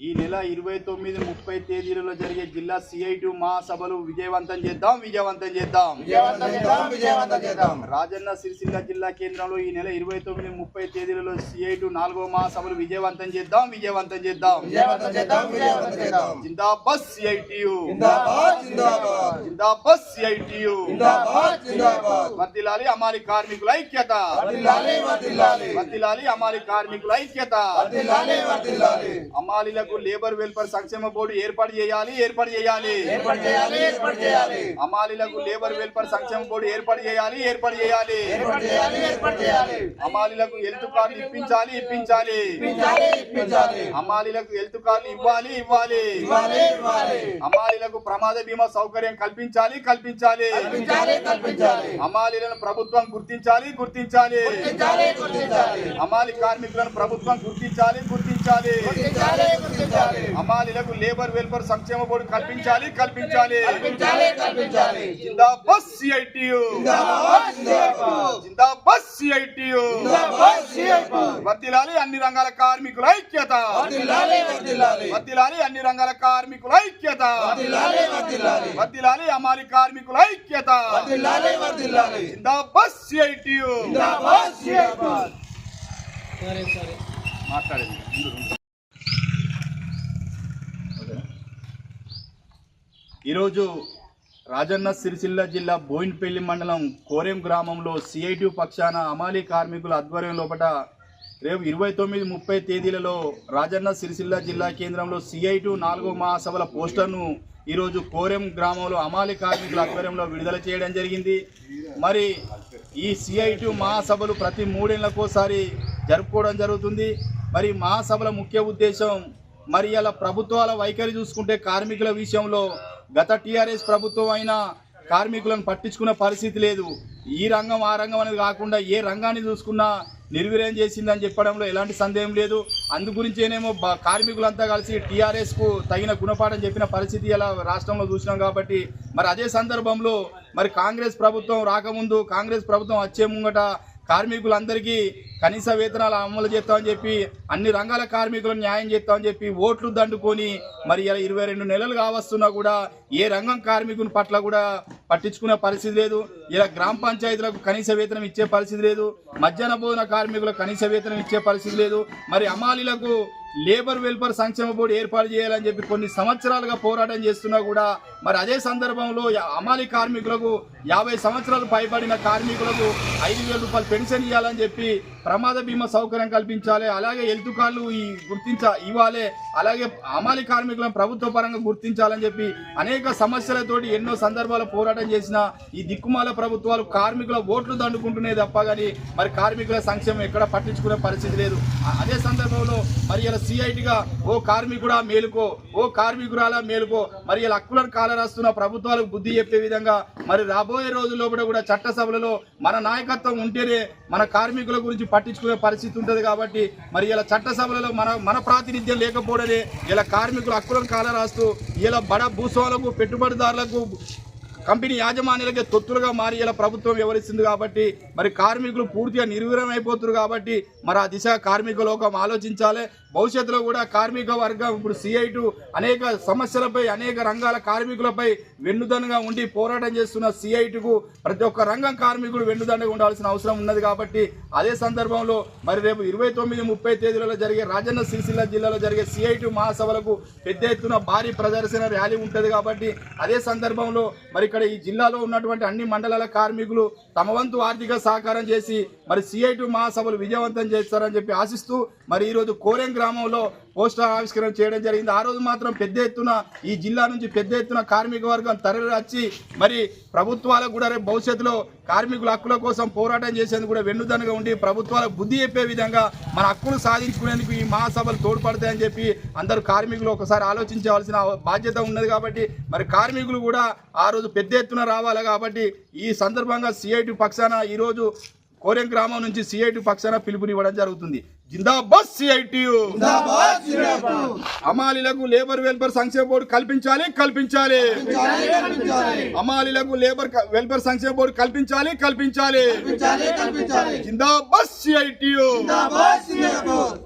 ఈ నెల ఇరవై తొమ్మిది ముప్పై తేదీలలో జరిగే జిల్లా సిఐటి మహాసభలు విజయవంతం చేద్దాం విజయవంతం చేద్దాం. విజయవంతం చేద్దాం విజయవంతం చేద్దాం. రాజన్న సిరిసిల్ల జిల్లా కేంద్రంలో ఈ నెల ఇరవై తొమ్మిది ముప్పై తేదీలలో సిఐటి నాలుగో మహాసభలు విజయవంతం చేద్దాం విజయవంతం చేద్దాం. విజయవంతం చేద్దాం విజయవంతం చేద్దాం. జిందాబాద్ సిఐటియు జిందాబాద్ జిందాబాద్. జిందాబాద్ సిఐటియు జిందాబాద్ జిందాబాద్. వర్దిలాలి అమాలి కార్మికుల ఐక్యత. వర్ధిల్లాలి వర్దిలాలి అమాలి కార్మికుల ఐక్యత. వర్ధిల్లాలి అమాలీలకు లేబర్ వెల్ఫేర్ సంక్షేమ బోర్డు ఏర్పాటు చేయాలి ఏర్పాటు చేయాలి. ఏర్పాటు చేయాలి ఏర్పాటు చేయాలి. అమాలీలకు లేబర్ వెల్ఫేర్ సంక్షేమ బోర్డు ఏర్పాటు చేయాలి ఏర్పాటు చేయాలి. ఏర్పాటు చేయాలి ఏర్పాటు చేయాలి. అమాలీలకు హెల్త్ కార్డు ఇప్పించాలి ఇప్పించాలి. ఇప్పించాలి ఇప్పించాలి. అమాలీలకు హెల్త్ కార్డు ఇవ్వాలి ఇవ్వాలి. ఇవ్వాలి ఇవ్వాలి. అమాలీలకు ప్రమాద బీమా సౌకర్యం కల్పించాలి కల్పించాలి. కల్పించాలి కల్పించాలి. అమాలీలను ప్రభుత్వం గుర్తించాలి గుర్తించాలి. గుర్తించాలి గుర్తించాలి. అమాలి కార్మికులను ప్రభుత్వం గుర్తించాలి గుర్తించాలి. గుర్తించాలి గుర్తించాలి అమాలీలకు లేబర్ వెల్ఫేర్ సంక్షేమ బోర్డు కల్పించాలి కల్పించాలి. కల్పించాలి కల్పించాలి. జిందాబాద్ సిఐటియు. జిందాబాద్ జిందాబాద్ జిందాబాద్ సిఐటియు. జిందాబాద్ సిఐబాద్ వర్దిలాలి అన్ని రంగాల కార్మికుల ఐక్యత. వర్ధిల్లాలి వర్ధిల్లాలి వర్దిలాలి అన్ని రంగాల కార్మికుల ఐక్యత. వర్ధిల్లాలి వర్ధిల్లాలి వర్దిలాలి అమాలి కార్మికుల ఐక్యత. వర్ధిల్లాలి వర్ధిల్లాలి జిందాబాద్ సిఐటియు. జిందాబాద్ సిఐబాద్ మాట్లాడండి ముందు మాట్లాడింది ఈరోజు రాజన్న సిరిసిల్ల జిల్లా బోయిన్పల్లి మండలం కోరెం గ్రామంలో సిఐటి పక్షాన అమాలి కార్మికుల ఆధ్వర్యం లోపల రేపు ఇరవై తొమ్మిది ముప్పై తేదీలలో రాజన్న సిరిసిల్ల జిల్లా కేంద్రంలో సిఐటి నాలుగో మహాసభల పోస్టర్ను ఈరోజు కోరెం గ్రామంలో అమాలి కార్మికుల ఆధ్వర్యంలో విడుదల చేయడం జరిగింది. మరి ఈ సిఐటి మహాసభలు ప్రతి మూడేళ్ళకోసారి జరుపుకోవడం జరుగుతుంది. మరి మహాసభల ముఖ్య ఉద్దేశం మరి అలా ప్రభుత్వాల వైఖరి చూసుకుంటే కార్మికుల విషయంలో గత టీఆర్ఎస్ ప్రభుత్వం అయినా కార్మికులను పట్టించుకున్న పరిస్థితి లేదు. ఈ రంగం ఆ రంగం అనేది కాకుండా ఏ రంగాన్ని చూసుకున్నా నిర్వీర్యం చేసిందని చెప్పడంలో ఎలాంటి సందేహం లేదు. అందు గురించేనేమో కార్మికులంతా కలిసి టీఆర్ఎస్కు తగిన గుణపాఠం చెప్పిన పరిస్థితి ఇలా రాష్ట్రంలో చూసినాం కాబట్టి మరి అదే సందర్భంలో మరి కాంగ్రెస్ ప్రభుత్వం రాకముందు కాంగ్రెస్ ప్రభుత్వం వచ్చే ముంగట కార్మికులందరికీ కనీస వేతనాలు అమలు చేస్తామని చెప్పి అన్ని రంగాల కార్మికులను న్యాయం చేస్తామని చెప్పి ఓట్లు దండుకొని మరి ఇలా ఇరవై రెండు నెలలు కావస్తున్నా కూడా ఏ రంగం కార్మికుని పట్ల కూడా పట్టించుకునే పరిస్థితి లేదు. ఇలా గ్రామ పంచాయతీలకు కనీస వేతనం ఇచ్చే పరిస్థితి లేదు. మధ్యాహ్న భోజన కార్మికులకు కనీస వేతనం ఇచ్చే పరిస్థితి లేదు. మరి అమాలీలకు లేబర్ వెల్ఫేర్ సంక్షేమ బోర్డు ఏర్పాటు చేయాలని చెప్పి కొన్ని సంవత్సరాలుగా పోరాటం చేస్తున్నా కూడా మరి అదే సందర్భంలో అమాలి కార్మికులకు యాభై సంవత్సరాలు పైబడిన కార్మికులకు ఐదు వేల రూపాయలు పెన్షన్ ఇవ్వాలని చెప్పి ప్రమాద బీమా సౌకర్యం కల్పించాలి. అలాగే హెల్త్ కార్డులు ఈ గుర్తించ ఇవ్వాలి. అలాగే అమాలి కార్మికులను ప్రభుత్వ పరంగా గుర్తించాలని చెప్పి అనేక సమస్యలతోటి ఎన్నో సందర్భాలు పోరాటం చేసిన ఈ దిక్కుమాల ప్రభుత్వాలు కార్మికుల ఓట్లు దండుకుంటున్నాయి తప్ప కానీ మరి కార్మికుల సంక్షేమం ఎక్కడ పట్టించుకునే పరిస్థితి లేదు. అదే సందర్భంలో మరి ఇలా సిఐటిగా ఓ కార్మికుడా మేలుకో ఓ కార్మికురాలా మేలుకో. మరి ఇలా హక్కులను కాలరాస్తున్న ప్రభుత్వాలకు బుద్ధి చెప్పే విధంగా మరి రాబోయే రోజుల్లో కూడా కూడా చట్టసభలలో మన నాయకత్వం ఉంటేనే మన కార్మికుల గురించి పట్టించుకునే పరిస్థితి ఉంటుంది కాబట్టి మరి ఇలా చట్టసభలలో మన మన ప్రాతినిధ్యం లేకపోవడమే ఇలా కార్మికుల హక్కులను కాలరాస్తూ ఇలా బడ భూస్వాములకు పెట్టుబడిదారులకు కంపెనీ యాజమాన్యాలకే తొత్తులుగా మారి ఇలా ప్రభుత్వం వివరిస్తుంది కాబట్టి మరి కార్మికులు పూర్తిగా నిర్వీర్యం అయిపోతున్నారు కాబట్టి మరి ఆ దిశ కార్మిక లోకం ఆలోచించాలి. భవిష్యత్తులో కూడా కార్మిక వర్గం ఇప్పుడు సిఐటు అనేక సమస్యలపై అనేక రంగాల కార్మికులపై వెన్నుదన్నుగా ఉండి పోరాటం చేస్తున్న సిఐటుకు ప్రతి ఒక్క రంగం కార్మికుడు వెన్నుదండగా ఉండాల్సిన అవసరం ఉన్నది కాబట్టి అదే సందర్భంలో మరి రేపు ఇరవై తొమ్మిది ముప్పై తేదీలలో జరిగే రాజన్న సిరిసిల్ల జిల్లాలో జరిగే సిఐటు మహాసభలకు పెద్ద ఎత్తున భారీ ప్రదర్శన ర్యాలీ ఉంటుంది కాబట్టి అదే సందర్భంలో మరి ఇక్కడ ఈ జిల్లాలో ఉన్నటువంటి అన్ని మండలాల కార్మికులు తమ వంతు ఆర్థిక సహకారం చేసి మరి సిఐటు మహాసభలు విజయవంతం చేస్తారని చెప్పి ఆశిస్తూ మరి ఈరోజు కోరెం గ్రామంలో పోస్టర్ ఆవిష్కరణ చేయడం జరిగింది. ఆ రోజు మాత్రం పెద్ద ఎత్తున ఈ జిల్లా నుంచి పెద్ద ఎత్తున కార్మిక వర్గం తరలి మరి ప్రభుత్వాలకు కూడా రేపు భవిష్యత్తులో కార్మికుల హక్కుల కోసం పోరాటం చేసేందుకు కూడా వెన్నుదన్నుగా ఉండి ప్రభుత్వాలకు బుద్ధి చెప్పే విధంగా మన హక్కులు సాధించుకునేందుకు ఈ మహాసభలు తోడ్పడతాయని చెప్పి అందరూ కార్మికులు ఒకసారి ఆలోచించవలసిన బాధ్యత ఉన్నది కాబట్టి మరి కార్మికులు కూడా ఆ రోజు పెద్ద ఎత్తున రావాలి కాబట్టి ఈ సందర్భంగా సిఐటి పక్షాన ఈరోజు కోరెం గ్రామం నుంచి సిఐటి పక్షాన పిలుపునివ్వడం జరుగుతుంది. జిందాబాద్ జిందాబాద్ అమాలీలకు లేబర్ వెల్ఫేర్ సంక్షేమ బోర్డు కల్పించాలి కల్పించాలి. అమాలీలకు లేబర్ వెల్ఫేర్ సంక్షేమ బోర్డు కల్పించాలి కల్పించాలి. జిందాబాద్ జిందాబాద్